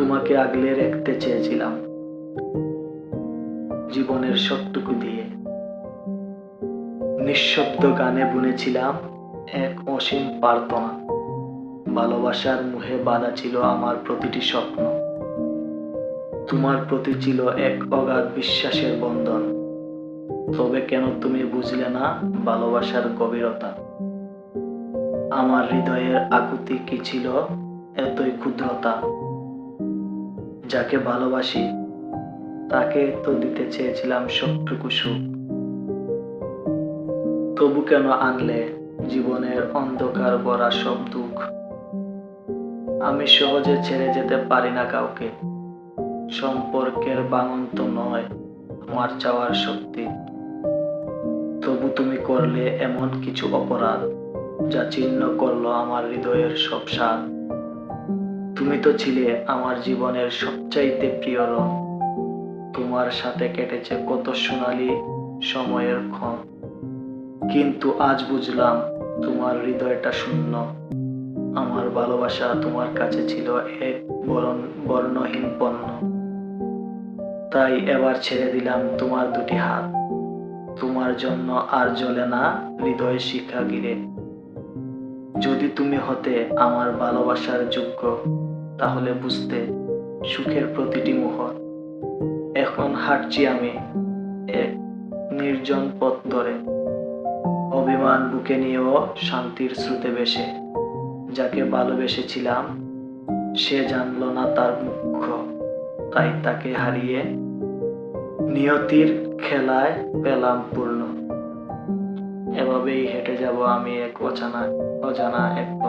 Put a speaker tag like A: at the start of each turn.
A: তোমাকে আগলে রাখতে চেয়েছিলাম। জীবনের সবটুকু দিয়ে। নিঃশব্দ গানে বুনেছিলাম এক অসীম প্রার্থনা। ভালোবাসার মুহে বাঁধা ছিল আমার প্রতিটি স্বপ্ন। তোমার প্রতি ছিল এক অগাধ বিশ্বাসের বন্ধন। তবে কেন তুমি বুঝলে না ভালোবাসার গভীরতা? আমার হৃদয়ের আকুতি কি ছিল? এতই ক্ষুদ্রতা। যাকে ভালোবাসি, তাকে তো দিতে চেয়েছিলাম সবটুকু সুখ। তবু কেন আনলে জীবনের অন্ধকার ভরা সব দুঃখ? আমি সহজে ছেড়ে যেতে পারি না কাউকে। সম্পর্কের বাঙন তো নয় আমার চাওয়ার শক্তি। তবু তুমি করলে এমন কিছু অপরাধ, যা চিহ্ন করল আমার হৃদয়ের সব স্বাদ। তুমি তো ছিলে আমার জীবনের সবচাইতে প্রিয় রং তোমার সাথে কেটেছে কত সোনালি সময়ের ক্ষণ। কিন্তু আজ বুঝলাম তোমার হৃদয়টা শূন্য। আমার ভালোবাসা তোমার কাছে ছিল এক বরণ- বর্ণহীন পণ্য। তাই এবার ছেড়ে দিলাম তোমার দুটি হাত। তোমার জন্য আর জ্বলে না হৃদয় শিখা গিরে যদি তুমি হতে আমার ভালোবাসার যোগ্য তাহলে বুঝতে সুখের প্রতিটি মুহূর্ত। এখন হাঁটছি আমি এক নির্জন পথ ধরে। অভিমান বুকে নিয়েও শান্তির স্রোতে বেশে যাকে ভালোবেসেছিলাম, সে জানলো না তার মুখ্য। তাই তাকে হারিয়ে নিয়তির খেলায় পেলাম পূর্ণ। এভাবেই হেঁটে যাব আমি এক অজানা অজানা এক